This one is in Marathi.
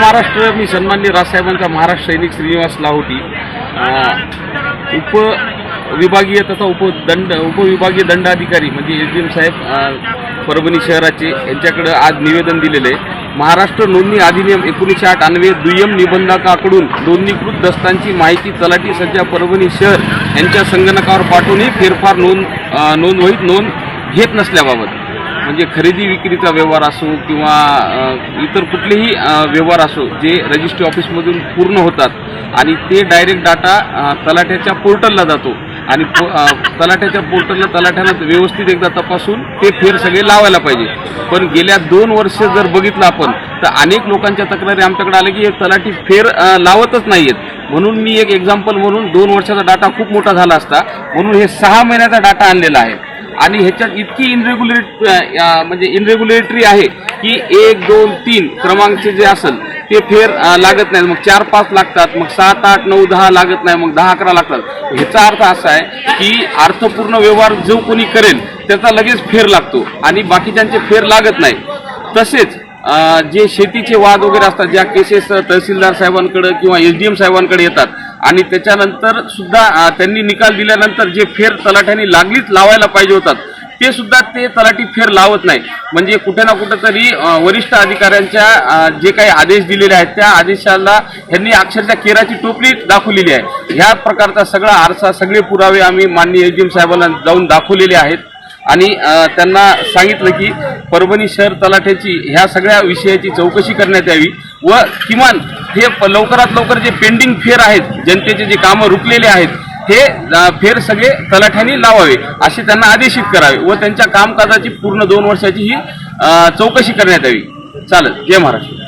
महाराष्ट्र मी सन्मान्य राजसाहेबांचा महाराष्ट्र सैनिक श्रीनिवास लाहोटी उप विभागीय तथा उपदंड उपविभागीय दंडाधिकारी म्हणजे एस डी एम साहेब परभणी शहराचे यांच्याकडे आज निवेदन दिलेले. आहे महाराष्ट्र नोंदणी अधिनियम एकोणीसशे अठ्याण्णवे दुय्यम निबंधकाकडून नोंदणीकृत दस्तांची माहिती तलाठी सध्या परभणी शहर यांच्या संगणकावर पाठवूनही फेरफार नोंद अं, नोंदवहीत नोंद घेत नसल्याबाबत. म्हणजे खरेदी विक्रीचा व्यवहार असो किंवा इतर कुठलेही व्यवहार असो जे रजिस्ट्री ऑफिसमधून पूर्ण होतात आणि ते डायरेक्ट डाटा तलाठ्याच्या पोर्टलला जातो आणि पो- तलाठ्याच्या पोर्टलला तलाठ्यानं व्यवस्थित एकदा तपासून ते फेर सगळे लावायला पाहिजे. पण गेल्या दोन वर्ष जर बघितलं आपण तर अनेक लोकांच्या तक्रारी आमच्याकडे आल्या की हे तलाठी फेर लावतच लावतच नाहीयेत. म्हणून मी एक एक्झाम्पल म्हणून दोन वर्षाचा डाटा खूप मोठा झाला असता म्हणून हे सहा महिन्याचा डाटा आणलेला आहे. आणि ह्याच्यात इतकी इनरेग्युलेट म्हणजे इनरेग्युलेटरी आहे की एक दोन तीन क्रमांकचे जे असेल ते फेर लागत नाहीत. मग चार पाच लागतात मग सात आठ नऊ दहा लागत नाही मग दहा अकरा लागतात. ह्याचा अर्थ असा आहे की अर्थपूर्ण व्यवहार जो कोणी करेल त्याचा लगेच फेर लागतो आणि बाकीच्यांचे फेर लागत नाही. तसेच जे शेतीचे वाद वगैरे असतात ज्या केसेस तहसीलदार साहेबांकडे किंवा एस डी एम साहेबांकडे येतात आणि त्याच्यानंतर सुद्धा त्यांनी निकाल दिल्यानंतर जे फेर तलाठ्यांनी लागलीच लावायला पाहिजे होतात ते सुद्धा ते तलाठी फेर लावत नाही. म्हणजे कुठे ना कुठेतरी वरिष्ठ अधिकाऱ्यांच्या जे काही आदेश दिलेले आहेत त्या आदेशाला ह्यांनी अक्षरशः केराची टोपली दाखवलेली आहे. ह्या प्रकारचा सगळा आरसा सगळे पुरावे आम्ही माननीय एच डी एम साहेबांना जाऊन दाखवलेले आहेत. आणि त्यांना सांगितलं की परभणी शहर तलाठ्याची ह्या सगळ्या विषयाची चौकशी करण्यात यावी व किमान हे प- लवकरात लवकर जे पेंडिंग फेर आहेत जनतेचे जे कामं रुकलेले आहेत हे फेर सगळे तलाठ्यांनी लावावे असे त्यांना आदेशित करावे व त्यांच्या कामकाजाची पूर्ण दोन वर्षाची ही चौकशी करण्यात यावी. चालेल. जय महाराष्ट्र.